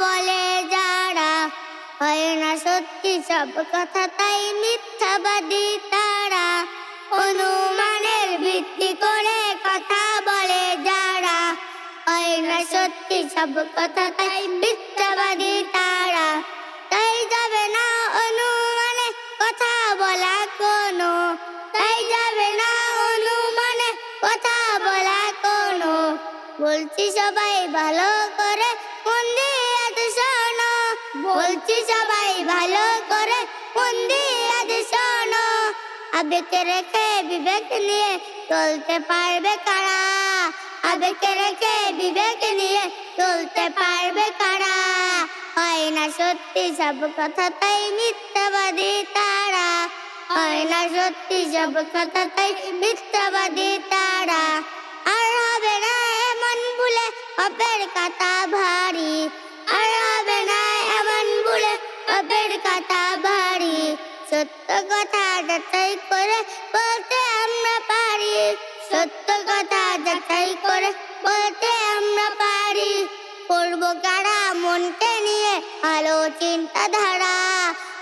বলে যারা হয় না সত্যি, সব কথা তাই মিথ্যাবাদী তারা। অনুমানের ভিত্তি করে কথা বলে যারা হয় না সত্যি, সব কথা তাই মিথ্যাবাদী তারা। তাই যাবে না অনুমানে কথা বলা কোনো। তাই যাবে না অনুমানে কথা বলা কোনো। বলছি সবাই ভালো করে মন্দির বলছি সবাই ভালো করে মন দিয়ে শোনো। আবেগ রেখে বিবেক নিয়ে চলতে পারবে কারা? আবেগ রেখে বিবেক নিয়ে চলতে পারবে কারা? হয় না সত্যি সব কথা তাই মিথ্যাবাদী তারা? হয় না সত্যি সব কথা তাই মিথ্যাবাদী তারা? আর হবে না এমন ভুলে অপের কাটা ভারী। কাটা ভারী সত্য কথা যাচাই করে বলতে আমরা পারি। সত্য কথা যাচাই করে বলতে আমরা পারি। করব কারা মনকে নিয়ে আলো চিন্তাধারা?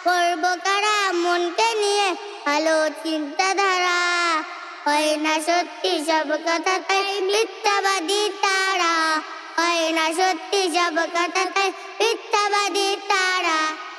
করব কারা মনকে নিয়ে আলো চিন্তাধারা? হয় না সত্যি সব কথা তাই মিথ্যাবাদী তারা? হয় না সত্যি সব কথা তাই মিথ্যাবাদী তারা?